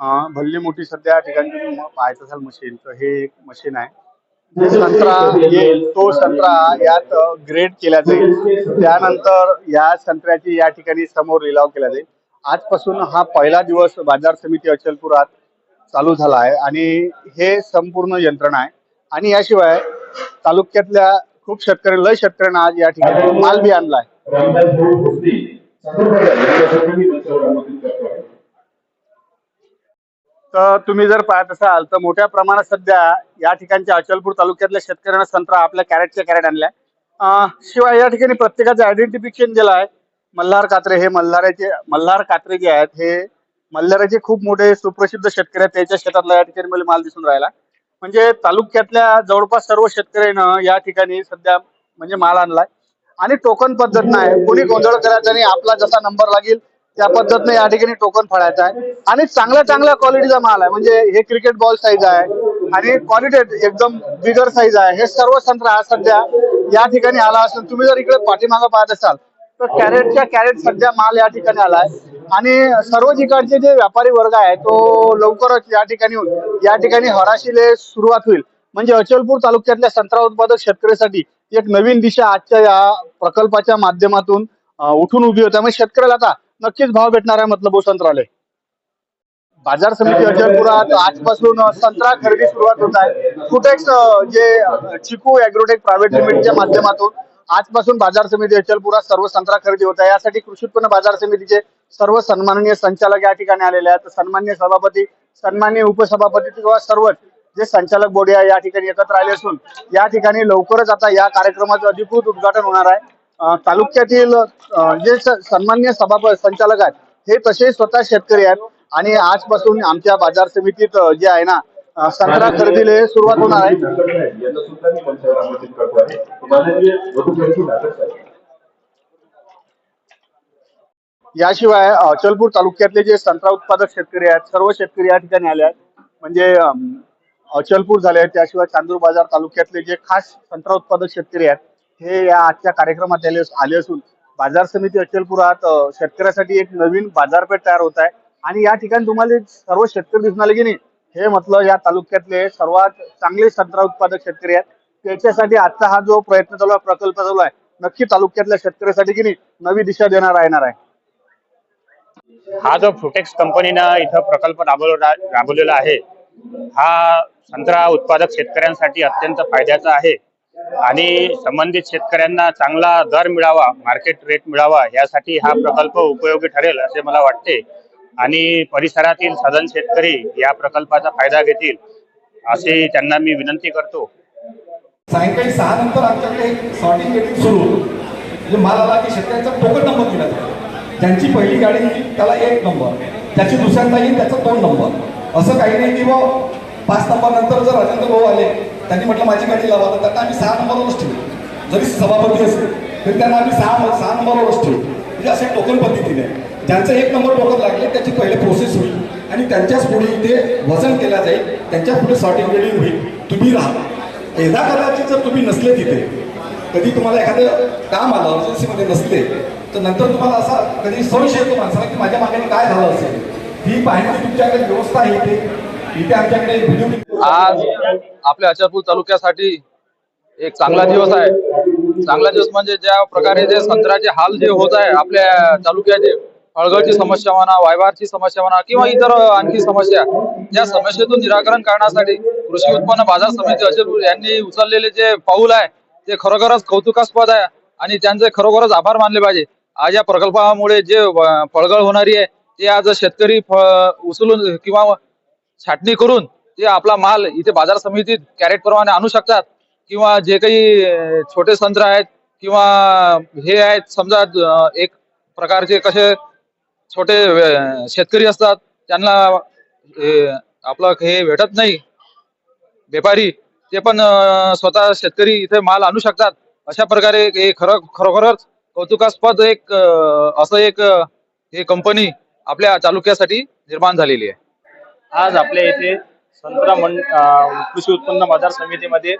भल्ली मोठी सध्या ठिकाणी तुम्ही पाहायचं असाल मशीन तर हे एक मशीन आहे. संत्रा येईल तो संत्रा यात ग्रेड केला जाईल. त्यानंतर या संत्र्याची या ठिकाणी समोर लिलाव केला जाईल. आजपासून हा पहिला दिवस बाजार समिती अचलपुरात चालू झाला आहे आणि हे संपूर्ण यंत्रणा आहे. आणि याशिवाय तालुक्यातल्या खूप शेतकरी लय शेतकऱ्यांना आज या ठिकाणी माल बी आणलाय रामदास भाऊ भोसले संदर्भात यांच्यासाठी मी त्यांच्यावर आमंत्रित करतो आहे. तर तुम्ही जर पाहत असाल तर मोठ्या प्रमाणात सध्या या ठिकाणच्या अचलपूर तालुक्यातल्या शेतकऱ्यांना संत्रा आपल्या कॅरेटच्या कॅरेट आणल्या. शिवाय या ठिकाणी प्रत्येकाचं आयडेंटिफिकेशन दिलं आहे मल्हार कात्रे हे मल्हाराचे मल्हार कात्रे जे आहेत हे मल्हाराचे खूप मोठे सुप्रसिद्ध शेतकरी आहेत. त्याच्या शेतातला या ठिकाणी मला माल दिसून राहिला. म्हणजे तालुक्यातल्या जवळपास सर्व शेतकऱ्यांना या ठिकाणी सध्या म्हणजे माल आणलाय. आणि टोकन पद्धत नाही. कोणी गोंधळ करायचा नाही. आपला जसा नंबर लागेल त्या पद्धतीने या ठिकाणी टोकन फळायचं आहे. आणि चांगल्या चांगल्या क्वालिटीचा माल आहे. म्हणजे हे क्रिकेट बॉल साईज आहे. आणि क्वालिटी एकदम बिगर साईज आहे. हे सर्व संत्रा आज सध्या या ठिकाणी आला असून तुम्ही जर इकडे पाठीमागं पाहत असाल तर कॅरेटच्या कॅरेट सध्या माल या ठिकाणी आलाय. आणि सर्व ठिकाणचे जे व्यापारी वर्ग आहे तो लवकरच या ठिकाणी या ठिकाणी हराशीले सुरुवात होईल. म्हणजे अचलपूर तालुक्यातल्या संत्रा उत्पादक शेतकऱ्यासाठी एक नवीन दिशा आजच्या या प्रकल्पाच्या माध्यमातून उठून उभी होते. म्हणजे शेतकऱ्याला आता नक्कीच भाव भेटणार आहे मतलब संत्राले बाजार समिती अजयपुरात आजपासून संत्रा खरेदी सुरुवात होत आहे. कुठेच जे चिकू अॅग्रोटेक प्रायव्हेट लिमिटेडच्या माध्यमातून आजपासून बाजार समिती अचलपुरात सर्व संत्रा खरेदी होत आहे. यासाठी कृषी उत्पन्न बाजार समितीचे सर्व सन्माननीय संचालक या ठिकाणी आलेले आहेत. सन्मान्य सभापती सन्मान्य उपसभापती किंवा सर्वच जे संचालक बोर्ड या ठिकाणी एकत्र आले असून या ठिकाणी लवकरच आता या कार्यक्रमाचं अधिकृत उद्घाटन होणार आहे. तालुक्यातील जे सन्मान्य सभापती संचालक आहेत हे तसे स्वतः शेतकरी आहेत आणि आजपासून आमच्या बाजार समितीत जे आहे ना संत्रा खरेदीला सुरुवात होणार आहे. याशिवाय अचलपूर तालुक्यातले जे संत्रा उत्पादक शेतकरी आहेत सर्व शेतकरी या ठिकाणी आले आहेत. म्हणजे अचलपूर झाले त्याशिवाय चांदूर बाजार तालुक्यातले जे खास संत्रा उत्पादक शेतकरी आहेत हे या आजच्या कार्यक्रमात आले आले असून बाजार समिती अचलपुरात शेतकऱ्यासाठी एक नवीन बाजारपेठ तयार होत आहे. आणि या ठिकाणी तुम्हाला सर्व शेतकरी दिसून आले की नाही? हे म्हटलं या तालुक्यातले सर्वात चांगले संत्रा उत्पादक शेतकरी आहेत. त्याच्यासाठी आजचा हा जो प्रयत्न चालू आहे प्रकल्प चालू आहे नक्की तालुक्यातल्या शेतकऱ्यासाठी की नाही नवी दिशा देणार येणार आहे. हा जो फ्रुटेक्स कंपनीनं इथं प्रकल्प राबवला राबवलेला आहे हा संत्रा उत्पादक शेतकऱ्यांसाठी अत्यंत फायद्याचा आहे. आणि संबंधित शेतकऱ्यांना चांगला दर मिळावा मार्केट रेट मिळावा यासाठी हा प्रकल्प उपयोगी ठरेल असे मला वाटते. आणि परिसरातील सदन शेतकरी या प्रकल्पाचा फायदा घेतील असे त्यांना मी विनंती करतो. सायंकाळी सहा नंतर आमच्याकडे सॉर्टिंग मीटिंग सुरू म्हणजे माल आला की शेतकऱ्यांचा टोकन नंबर दिला जातो ज्यांची पहिली गाडी येईल त्याला एक नंबर. ज्याची दुसऱ्यांदा येईल त्याचा दोन नंबर. असं काही नाही की बुवा पाच नंबर नंतर जर राजेंद्र भाऊ आले त्यांनी म्हटलं माझी गाडी लावा. तर त्यांना आम्ही सहा नंबरवरच ठेवू जरी सभापती असेल तरी त्यांना आम्ही सहा सहा नंबरवरच ठेवू म्हणजे असे टोकन पद्धतीने. ज्यांचं एक नंबर टोकन लागले त्याची पहिले प्रोसेस होईल. आणि त्यांच्याच पुढे इथे वजन केलं जाईल. त्यांच्या पुढे सर्टिफिकेटिंग होईल. तुम्ही राहा. एकदा कदाचित जर तुम्ही नसले तिथे कधी तुम्हाला एखादं काम आलं अर्जन्सीमध्ये नसले तर नंतर तुम्हाला असा कधी संशय येतो माणसाला की माझ्या मागे काय झालं असेल. ही पाहण्याची तुमच्याकडे व्यवस्था आहे इथे. आज आपल्या अचलपूर तालुक्यासाठी एक चांगला दिवस आहे. चांगला दिवस म्हणजे ज्या प्रकारे जे संत्र्याचे हाल जे होत आहे आपल्या तालुक्याचे फळगळची समस्या म्हणा वायवारची समस्या म्हणा किंवा इतर आणखी समस्या त्या समस्येतून निराकरण करण्यासाठी कृषी उत्पन्न बाजार समिती अचलपूर यांनी उचललेले जे पाऊल आहे ते खरोखरच कौतुकास्पद आहे आणि त्यांचे खरोखरच आभार मानले पाहिजे. आज या प्रकल्पामुळे जे फळगळ होणारी आहे ते आज शेतकरी फळ उचलून किंवा छाटणी करून ते आपला माल इथे बाजार समितीत कॅरेट प्रमाणे आणू शकतात किंवा जे काही छोटे संत्र आहेत किंवा हे आहेत समजा एक प्रकारचे कसे छोटे शेतकरी असतात त्यांना आपलं हे भेटत नाही. व्यापारी ते पण स्वतः शेतकरी इथे माल आणू शकतात. अशा प्रकारे हे खरं खरोखरच कौतुकास्पद एक असं एक हे कंपनी आपल्या तालुक्यासाठी निर्माण झालेली आहे. आज आपल्या इथे संत्रा मं कृषी उत्पन्न बाजार समितीमध्ये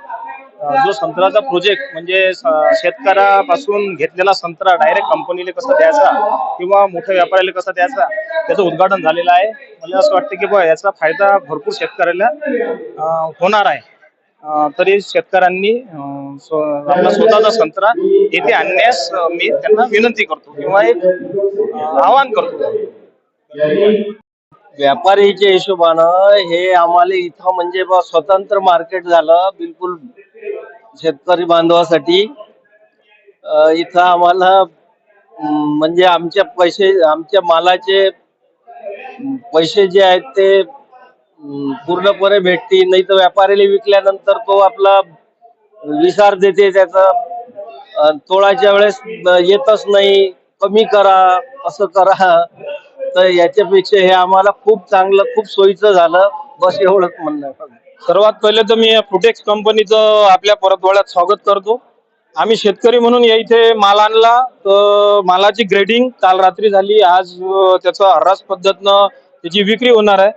जो संत्राचा प्रोजेक्ट म्हणजे शेतकऱ्यापासून घेतलेला संत्रा डायरेक्ट कंपनीला कसा द्यायचा किंवा मोठ्या व्यापाऱ्याला कसा द्यायचा त्याचं उद्घाटन झालेलं आहे. मला असं वाटतं की बा याचा फायदा भरपूर शेतकऱ्याला होणार आहे. तरी शेतकऱ्यांनी आपला स्वतःचा संत्रा येथे आणण्यास मी त्यांना विनंती करतो किंवा एक आवाहन करतो. व्यापारीच्या हिशोबानं हे आम्हाला इथं म्हणजे बा स्वतंत्र मार्केट झालं बिलकुल शेतकरी बांधवासाठी. अं, इथं आम्हाला अं, म्हणजे आमच्या पैसे आमच्या मालाचे अं, पैसे जे आहेत ते अं, पूर्णपणे भेटतील. नाही तर व्यापाऱ्याला विकल्यानंतर तो आपला विसार देते त्याचा. अं, तोळाच्या वेळेस अं, येतच नाही. कमी करा असं करा. तर याच्यापेक्षा हे आम्हाला खूप चांगलं खूप सोयीचं झालं. बस एवढंच म्हणणं. आहे सर्वात पहिले तर मी फुटेक्स कंपनीचं आपल्या परतवाड्यात स्वागत करतो. आम्ही शेतकरी म्हणून या इथे माल आणला. तर मालाची ग्रेडिंग काल रात्री झाली. आज अं, त्याचं हर्रास पद्धतनं त्याची विक्री होणार आहे.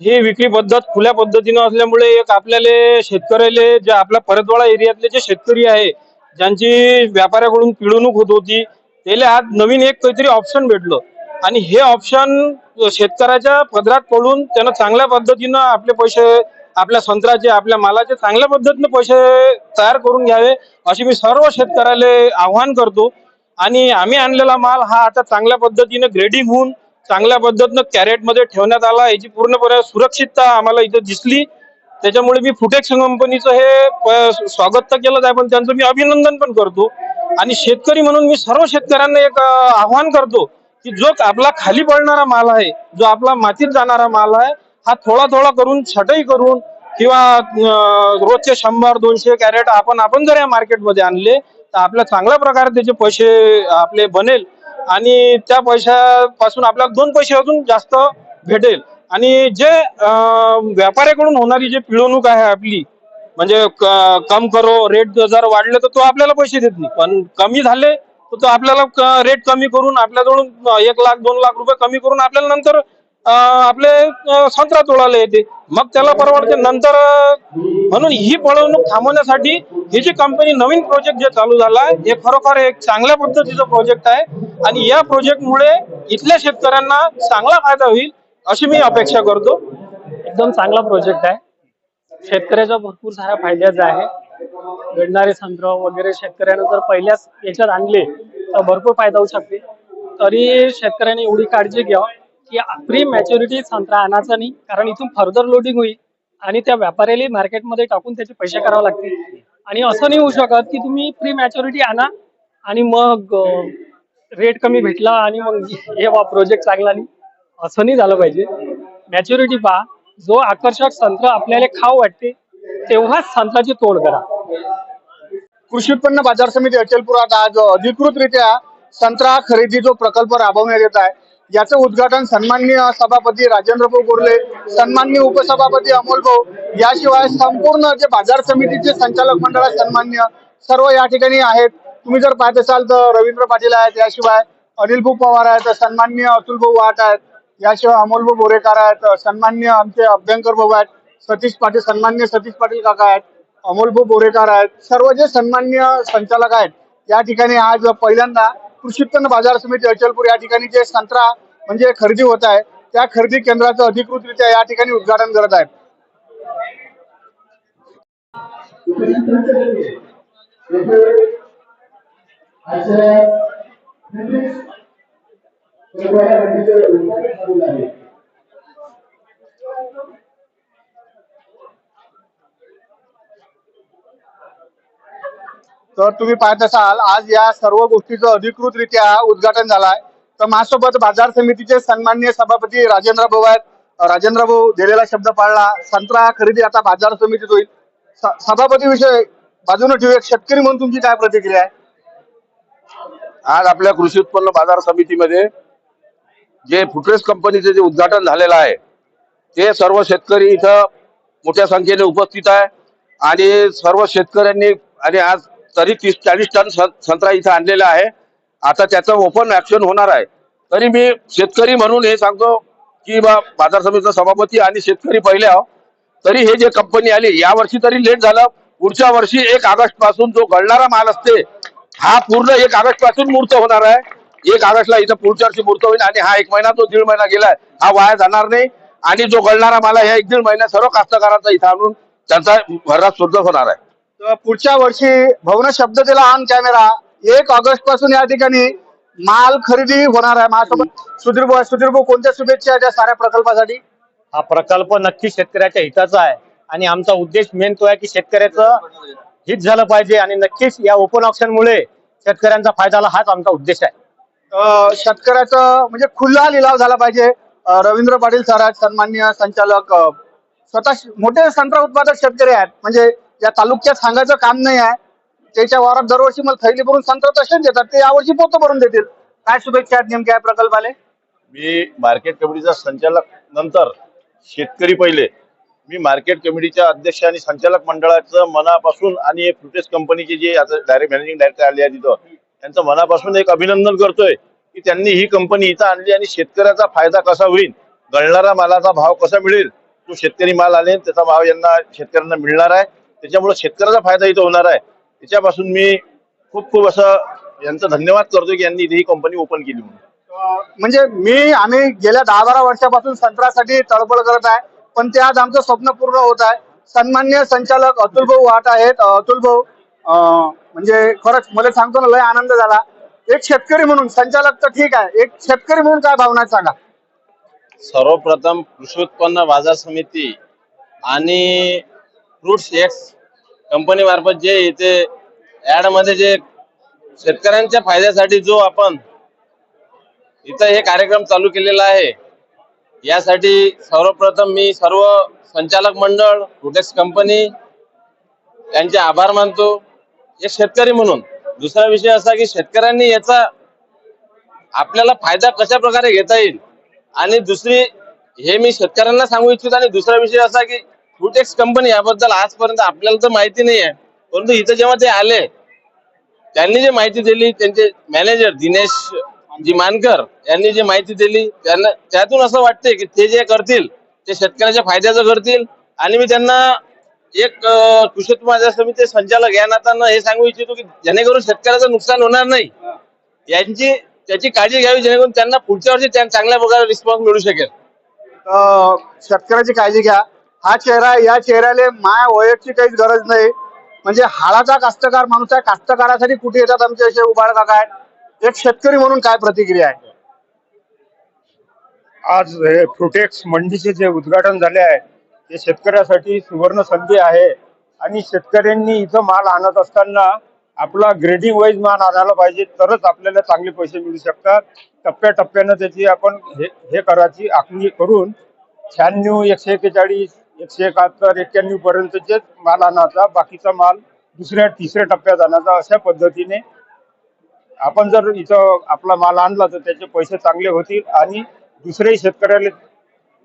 ही विक्री पद्धत खुल्या पद्धतीनं असल्यामुळे एक आपल्याला शेतकऱ्याले जे आपल्या परतवाडा एरियातले जे शेतकरी आहे ज्यांची व्यापाऱ्याकडून पिळवणूक होत होती त्याला आज नवीन एक काहीतरी ऑप्शन भेटलं. आणि हे ऑप्शन शेतकऱ्याच्या पदरात पडून त्यानं चांगल्या पद्धतीनं आपले पैसे आपल्या संत्र्याचे आपल्या मालाचे चांगल्या पद्धतीने पैसे तयार करून घ्यावे अशी मी सर्व शेतकऱ्याला आव्हान करतो. आणि आम्ही आणलेला माल हा आता चांगल्या पद्धतीनं ग्रेडिंग होऊन चांगल्या पद्धतीनं कॅरेटमध्ये ठेवण्यात आला याची पूर्णपणे सुरक्षितता आम्हाला इथं दिसली. त्याच्यामुळे मी फुटेक्स कंपनीचं हे प- स्वागत तर केलंच आहे पण त्यांचं मी अभिनंदन पण करतो. आणि शेतकरी म्हणून मी सर्व शेतकऱ्यांना एक आव्हान करतो. की जो आपला खाली पडणारा माल आहे जो आपला मातीत जाणारा माल आहे हा थोडा थोडा करून छटई करून किंवा रोजचे शंभर दोनशे कॅरेट आपण आपण जर या मार्केटमध्ये आणले तर आपल्या चांगल्या प्रकारे त्याचे पैसे आपले बनेल आणि त्या पैशापासून आपल्याला दोन पैसे अजून जास्त भेटेल. आणि जे व्यापाऱ्याकडून होणारी जी पिळवणूक आहे आपली म्हणजे क- कम करो रेट जर वाढले तर तो आपल्याला पैसे देत नाही. पण कमी झाले तो आपल्याला रेट कमी करून आपल्याजवळून एक लाख दोन लाख रुपये कमी करून आपल्याला नंतर आपले संत्रा तोडायला येते. मग त्याला परवडते. नंतर म्हणून ही पळवणूक थांबवण्यासाठी ही जी कंपनी नवीन प्रोजेक्ट जे चालू झाला हे खरोखर एक चांगल्या पद्धतीचं प्रोजेक्ट आहे. आणि या प्रोजेक्टमुळे इथल्या शेतकऱ्यांना चांगला फायदा होईल अशी मी अपेक्षा करतो. एकदम चांगला प्रोजेक्ट आहे. शेतकऱ्याचा भरपूर साऱ्या फायद्याचा आहे. घडणारे संत्र वगैरे शेतकऱ्यांना जर पहिल्याच याच्यात आणले तर भरपूर फायदा होऊ शकते. तरी शेतकऱ्यांनी एवढी काळजी घ्यावं की प्री मॅच्युरिटी संत्रा आणायचा नाही कारण इथून फर्दर लोडिंग होईल आणि त्या व्यापाऱ्याला मार्केटमध्ये टाकून त्याचे पैसे करावे लागतील. आणि असं नाही होऊ शकत की तुम्ही प्री मॅच्युरिटी आणा आणि मग रेट कमी भेटला आणि मग हे वा प्रोजेक्ट चांगला नाही. असं नाही झालं पाहिजे. मॅच्युरिटी पहा. जो आकर्षक संत्र आपल्याला खाऊ वाटते तेव्हाच संताची तोड करा. कृषी उत्पन्न बाजार समिती अचलपुरात आज अधिकृतरित्या संत्रा खरेदी जो प्रकल्प राबवण्यात येत आहे. याचं उद्घाटन सन्माननीय सभापती राजेंद्र भाऊ गोरले सन्माननीय उपसभापती अमोल भाऊ याशिवाय संपूर्ण जे बाजार समितीचे संचालक मंडळ आहे सन्मान्य सर्व या ठिकाणी आहेत. तुम्ही जर पाहत असाल तर रवींद्र पाटील आहेत याशिवाय अनिल भाऊ पवार आहेत सन्माननीय अतुल भाऊ वाट आहेत याशिवाय अमोल भाऊ बोरेकार आहेत सन्मान्य आमचे अभ्यंकर भाऊ आहेत. सतीश पाटील सन्मान्य सतीश पाटील काका आहेत अमोलभू बोरेकर आहेत सर्व जे सन्मान्य संचालक आहेत या ठिकाणी आज पहिल्यांदा कृषी उत्पन्न बाजार समिती अचलपूर या ठिकाणी जे संत्रा म्हणजे खरेदी होत आहे त्या खरेदी केंद्राचं अधिकृतरित्या या ठिकाणी उद्घाटन करत आहेत. तर तुम्ही पाहत असाल आज या सर्व गोष्टीचं अधिकृतरित्या उद्घाटन झालं आहे तर माझ्यासोबत बाजार समितीचे सन्माननीय सभापती राजेंद्र भाऊ आहेत. राजेंद्र भाऊ दिलेला शब्द पाळला. संत्रा खरेदी आता बाजार समितीत होईल. स- सभापती विषय बाजूने ठेवूया शेतकरी म्हणून तुमची काय प्रतिक्रिया आहे? आज आपल्या कृषी उत्पन्न बाजार समितीमध्ये जे फुटरेस कंपनीचे जे उद्घाटन झालेलं आहे ते सर्व शेतकरी इथं मोठ्या संख्येने उपस्थित आहे. आणि सर्व शेतकऱ्यांनी आणि आज तरी तीस चाळीस टन संत्रा इथं आणलेला आहे. आता त्याचं ओपन ऍक्शन होणार आहे. तरी मी शेतकरी म्हणून हे सांगतो की बा बाजार समितीचा सभापती आणि शेतकरी पहिले आहो. तरी हे जे कंपनी आली या वर्षी तरी लेट झालं. पुढच्या वर्षी एक ऑगस्टपासून जो गळणारा माल असते हा पूर्ण एक ऑगस्टपासून मूर्त होणार आहे. एक ऑगस्टला इथं पुढच्या वर्षी मूर्त होईल आणि हा एक महिना तो दीड महिना गेलाय. हा वाया जाणार नाही. आणि जो गळणारा माल ह्या एक दीड महिन्यात सर्व कास्तकारांचा इथं आणून त्यांचा भररात सुद्धा होणार आहे. पुढच्या वर्षी भवन शब्द दिला ऑन कॅमेरा एक ऑगस्टपासून या ठिकाणी माल खरेदी होणार आहे. माझ्यासोबत सुधीर भाऊ आहे. सुधीर भाऊ कोणत्या शुभेच्छा आहेत या साऱ्या प्रकल्पासाठी? हा प्रकल्प नक्की शेतकऱ्याच्या हिताचा आहे. आणि आमचा उद्देश मेन तो आहे की शेतकऱ्याचं हित झालं पाहिजे आणि नक्कीच या ओपन ऑप्शन मुळे शेतकऱ्यांचा फायदा झाला हाच आमचा उद्देश आहे. शेतकऱ्याचं म्हणजे खुला लिलाव झाला पाहिजे. रवींद्र पाटील सर आहेत सन्मान्य संचालक. स्वतः मोठे संत्रा उत्पादक शेतकरी आहेत. म्हणजे या तालुक्यात सांगायचं काम नाही आहे. त्याच्या वारात दरवर्षी मला थैली भरून संत्रा तसेच देतात ते यावर्षी पोतं भरून देतील. काय शुभेच्छा आहेत नेमक्या या प्रकल्पाले? मी मार्केट कमिटीचा संचालक नंतर शेतकरी पहिले. मी मार्केट कमिटीच्या अध्यक्ष आणि संचालक मंडळाचं मनापासून आणि फ्रुटेस कंपनीचे जे आता डायरेक्ट मॅनेजिंग डायरेक्टर आले आहेत तिथं त्यांचं मनापासून एक अभिनंदन करतोय की त्यांनी ही कंपनी इथं आणली आणि शेतकऱ्याचा फायदा कसा होईल गळणारा मालाचा भाव कसा मिळेल तो शेतकरी माल आले त्याचा भाव यांना शेतकऱ्यांना मिळणार आहे. त्याच्यामुळे शेतकऱ्याचा फायदा इथं होणार आहे. त्याच्यापासून मी खूप खूप असं यांचं धन्यवाद करतो की यांनी इथे ही कंपनी ओपन केली म्हणून. म्हणजे मी आम्ही गेल्या दहा बारा वर्षापासून संत्र्यासाठी तळपळ करत आहे पण ते आज आमचं स्वप्न पूर्ण होत आहे. सन्मान्य संचालक अतुल भाऊ वाट आहेत. अतुल भाऊ म्हणजे खरंच मला सांगतो ना लय आनंद झाला. एक शेतकरी म्हणून संचालक तर ठीक आहे. एक शेतकरी म्हणून काय भावना सांगा. सर्वप्रथम कृषी उत्पन्न बाजार समिती आणि फ्रुट्स एक्स कंपनी मार्फत जे इथे ऍडमध्ये जे शेतकऱ्यांच्या फायद्यासाठी जो आपण इथं हे कार्यक्रम चालू केलेला आहे यासाठी सर्वप्रथम मी सर्व संचालक मंडळ फ्रुटेक्स कंपनी यांचे आभार मानतो. एक शेतकरी म्हणून. दुसरा विषय असा की शेतकऱ्यांनी याचा आपल्याला फायदा कशा प्रकारे घेता येईल? आणि दुसरी हे मी शेतकऱ्यांना सांगू इच्छितो. आणि दुसरा विषय असा की फ्रुटेक्स कंपनी याबद्दल आजपर्यंत आपल्याला तर माहिती नाही आहे परंतु इथं जेव्हा ते आले त्यांनी जे माहिती दिली त्यांचे मॅनेजर दिनेश जी मानकर यांनी जी माहिती दिली त्यांना त्यातून असं वाटतंय की ते जे करतील ते शेतकऱ्याच्या फायद्याचं करतील. आणि मी त्यांना एक कृषी उत्पन्न बाजार समिती संचालक या नात्यानं हे सांगू इच्छितो की जेणेकरून शेतकऱ्याचं नुकसान होणार नाही. यांची त्याची काळजी घ्यावी जेणेकरून त्यांना पुढच्या वर्षी चांगल्या प्रकारे रिस्पॉन्स मिळू शकेल. शेतकऱ्याची काळजी घ्या. हा चेहरा या चेहऱ्याला माया ओळखची काहीच गरज नाही. म्हणजे हाडाचा कास्तकार माणूस आहे. कास्तकारासाठी कुठे येतात आमचे असे उबाळ काय एक शेतकरी म्हणून काय प्रतिक्रिया आहे? आज हे फ्रुटेक्स मंडीचे जे उद्घाटन झाले आहे ते शेतकऱ्यासाठी सुवर्ण संधी आहे. आणि शेतकऱ्यांनी इथं माल आणत असताना आपला ग्रेडिंग वाईज माल आणायला पाहिजे तरच आपल्याला चांगले पैसे मिळू शकतात. टप्प्याटप्प्यानं त्याची आपण हे हे करायची आखणी करून शहाण्णव एकशे एक्केचाळीस एकशे एकाहत्तर एक्क्याण्णव पर्यंतचेच माल आणायचा बाकीचा माल दुसऱ्या तिसऱ्या टप्प्यात आणायचा अशा पद्धतीने आपण जर इथं आपला माल आणला तर त्याचे पैसे चांगले होतील आणि दुसऱ्याही शेतकऱ्याला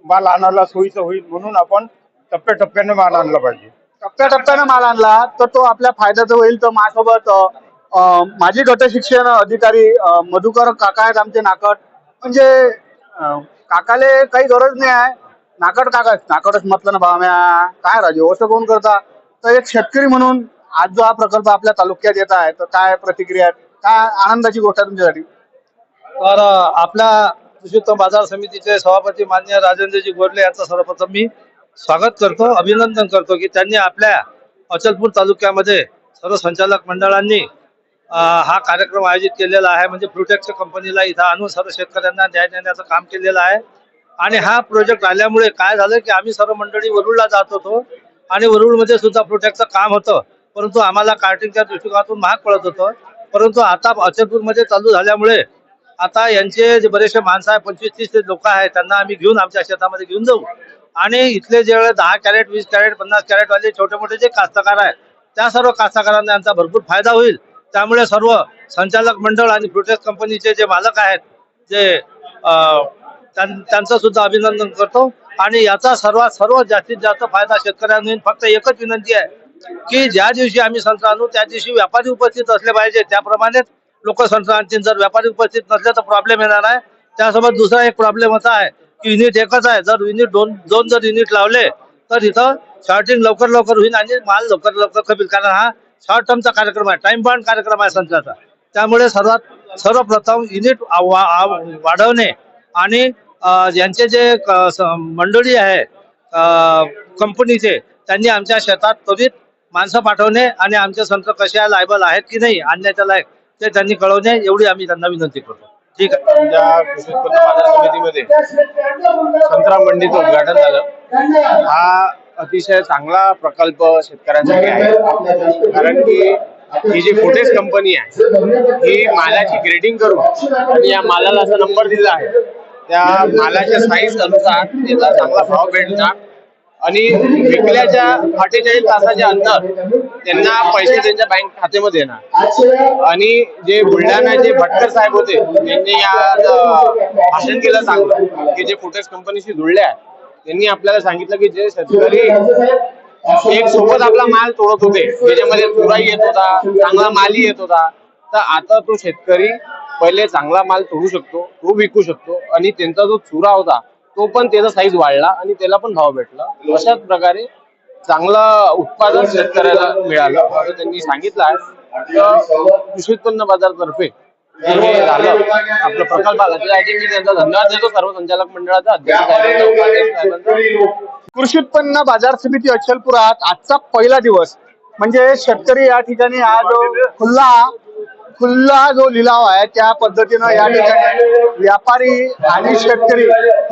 माल आणायला सोयीचं होईल म्हणून आपण टप्प्याटप्प्याने माल आणला पाहिजे. टप्प्याटप्प्याने माल आणला तर तो आपल्या फायद्याचा होईल. तर माझ्यासोबत माझी माजी गट शिक्षण अधिकारी मधुकर काका आहेत आमचे नाकट. म्हणजे काकाले काही गरज नाही आहे. नाकड काका नाकडच म्हटलं ना बा म्या काय राजू असं कोण करता? तर एक शेतकरी म्हणून आज जो हा प्रकल्प आपल्या तालुक्यात येत आहे तर काय प्रतिक्रिया काय आनंदाची गोष्ट आहे तुमच्यासाठी? तर आपल्या कृषी बाजार समितीचे सभापती मान्य राजेंद्रजी गोरले यांचं सर्वप्रथम मी स्वागत करतो अभिनंदन करतो की त्यांनी आपल्या अचलपूर तालुक्यामध्ये सर्व संचालक मंडळांनी हा कार्यक्रम आयोजित केलेला आहे. म्हणजे फ्रुटेक्स कंपनीला इथं आणून सर्व शेतकऱ्यांना न्याय देण्याचं काम केलेलं आहे. आणि हा प्रोजेक्ट आल्यामुळे काय झालं की आम्ही सर्व मंडळी वरुडला जात होतो. आणि वरुडमध्ये सुद्धा प्रोजेक्टचं काम होतं. परंतु आम्हाला कार्टिंगच्या दृष्टिकोनातून महाग पडत होतं. परंतु आता अचलपूरमध्ये चालू झाल्यामुळे आता यांचे जे बरेचसे माणसं आहे पंचवीस तीस लोक आहेत त्यांना आम्ही घेऊन आमच्या शेतामध्ये घेऊन जाऊ. आणि इथले जे दहा कॅरेट वीस कॅरेट पन्नास कॅरेटवाले छोटे मोठे जे कास्तकार आहेत त्या सर्व कास्तकारांना यांचा भरपूर फायदा होईल. त्यामुळे सर्व संचालक मंडळ आणि फ्रुटेक्स कंपनीचे जे मालक आहेत जे त्यांचं सुद्धा अभिनंदन करतो. आणि याचा सर्वात सर्व जास्तीत जास्त फायदा शेतकऱ्यांना होईल फक्त एकच विनंती आहे की ज्या दिवशी आम्ही संत्रा आणू त्या दिवशी व्यापारी उपस्थित असले पाहिजे. त्याप्रमाणेच लोक संत्रा आणतील जर व्यापारी उपस्थित नसले तर प्रॉब्लेम येणार आहे. त्यासोबत दुसरा एक प्रॉब्लेम असा आहे की युनिट एकच आहे. जर युनिट दोन दोन जर युनिट लावले तर इथं शॉर्टिंग लवकर लवकर होईल आणि माल लवकर लवकर खपील. कारण हा शॉर्ट टर्मचा कार्यक्रम आहे टाइम बाउंड कार्यक्रम आहे संत्र्याचा. त्यामुळे सर्वात सर्वप्रथम युनिट वाढवणे आणि यांचे जे मंडळी आहे कंपनीचे त्यांनी आमच्या शेतात त्वरित माणसं पाठवणे आणि आमचे संत्र कशा लायबल आहेत की नाही आणण्याच्या लायक ते त्यांनी कळवणे एवढी आम्ही त्यांना विनंती करतो. ठीक आहे. कृषी उत्पन्न बाजार समितीमध्ये संत्रा मंडीचं उद्घाटन झालं. हा अतिशय चांगला प्रकल्प शेतकऱ्यांसाठी आहे. कारण की ही जी फोटेक्स कंपनी आहे ही मालाची ग्रेडिंग करून आणि या मालाला असा नंबर दिला आहे. त्या मालाच्या साईज अनुसार त्याचा चांगला भाव भेटणार आणि विकल्याच्या अठ्ठेचाळीस तासाच्या अंतर त्यांना पैसे त्यांच्या बँक खात्यामध्ये येणार. आणि जे बुलढाण्याचे भटकर साहेब होते त्यांनी आज भाषण केलं चांगलं. की जे फुटेज कंपनीशी जुळले आहे त्यांनी आपल्याला सांगितलं की जे शेतकरी एक सोबत आपला माल तोडत होते त्याच्यामध्ये तुराई येत होता चांगला मालही येत होता तर आता तो शेतकरी पहिले चांगला माल तोडू शकतो तो विकू शकतो आणि त्यांचा जो चुरा होता तो पण त्याचा साईज वाढला आणि त्याला पण भाव भेटला. अशाच प्रकारे चांगलं उत्पादन शेतकऱ्याला मिळालं. असं त्यांनी सांगितलं आहे. कृषी उत्पन्न बाजारतर्फे प्रकल्प आपलं त्यासाठी मी त्यांचा धन्यवाद देतो. सर्व संचालक मंडळाचा अध्यक्ष कृषी उत्पन्न बाजार समिती अचलपुरात आजचा पहिला दिवस. म्हणजे शेतकरी या ठिकाणी आज खुल्ला खुल्ला जो लिलाव आहे त्या पद्धतीनं या ठिकाणी व्यापारी आणि शेतकरी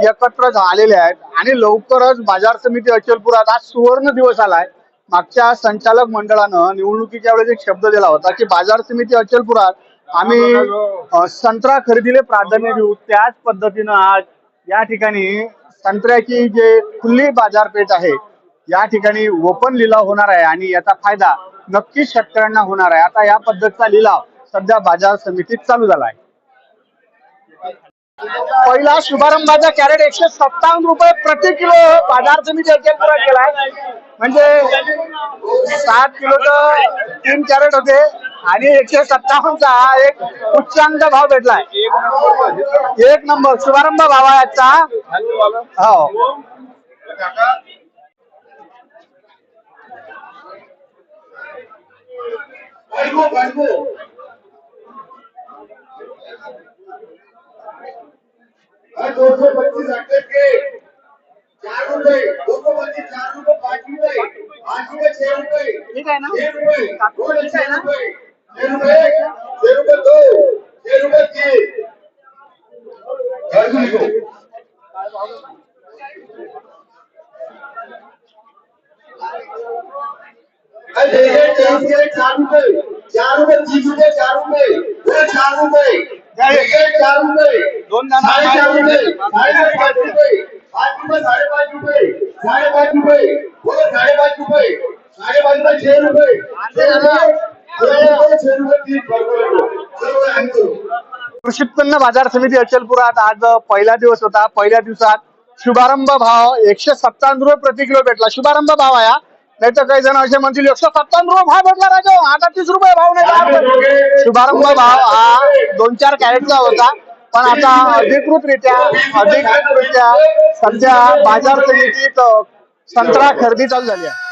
एकत्र झालेले आहेत. आणि लवकरच बाजार समिती अचलपुरात आज सुवर्ण दिवस आलाय. मागच्या संचालक मंडळानं निवडणुकीच्या वेळेस एक शब्द दिला होता की बाजार समिती अचलपुरात आम्ही संत्रा खरेदीला प्राधान्य देऊ. त्याच पद्धतीनं आज या ठिकाणी संत्र्याची जे खुली बाजारपेठ आहे या ठिकाणी ओपन लिलाव होणार आहे आणि याचा फायदा नक्कीच शेतकऱ्यांना होणार आहे. आता या पद्धतीचा लिलाव सध्या बाजार समितीत चालू झाला आहे पहिला शुभारंभाचा कॅरेट एकशे सत्तावन्न रुपये प्रति किलो बाजार समिती केला गेलाय म्हणजे सात किलोचं तीन कॅरेट होते आणि एकशे सत्तावन्नचा हा एक उच्चांक भाव भेटलाय. एक नंबर शुभारंभ भाव आहे आजचा. हो. दो सौ पच्चीस अट्ठाईस के चार रुपए दो सौ पच्चीस चार रुपए पाँच रुपए पाँच रुपए छह रुपए ठीक ना? छह रुपए दो रुपए छह रुपए छह रुपए छह रुपए दो छह रुपए तीन। को अरे चार रुपए चार रुपए तीस रुपए चार रुपए चार रुपए। चार दोन पाँच आहे कृषी उत्पन्न बाजार समिती अचलपुरात आज पहिला दिवस होता. पहिल्या दिवसात शुभारंभ भाव एकशे सत्तावन्न रुपये प्रति किलो भेटला. शुभारंभ भाव आहे हा. नाही तर काही जण असे म्हणतील एकशे सत्तावन्न रुपये भाव भेटला राजा आता तीस रुपये भाव नाही. शुभारंभ भाव हा दोन चार कॅरेटचा होता. पण आता अधिकृतरित्या अधिकृतरित्या सध्या बाजार समितीत संत्रा खरेदी चालू झाली आहे.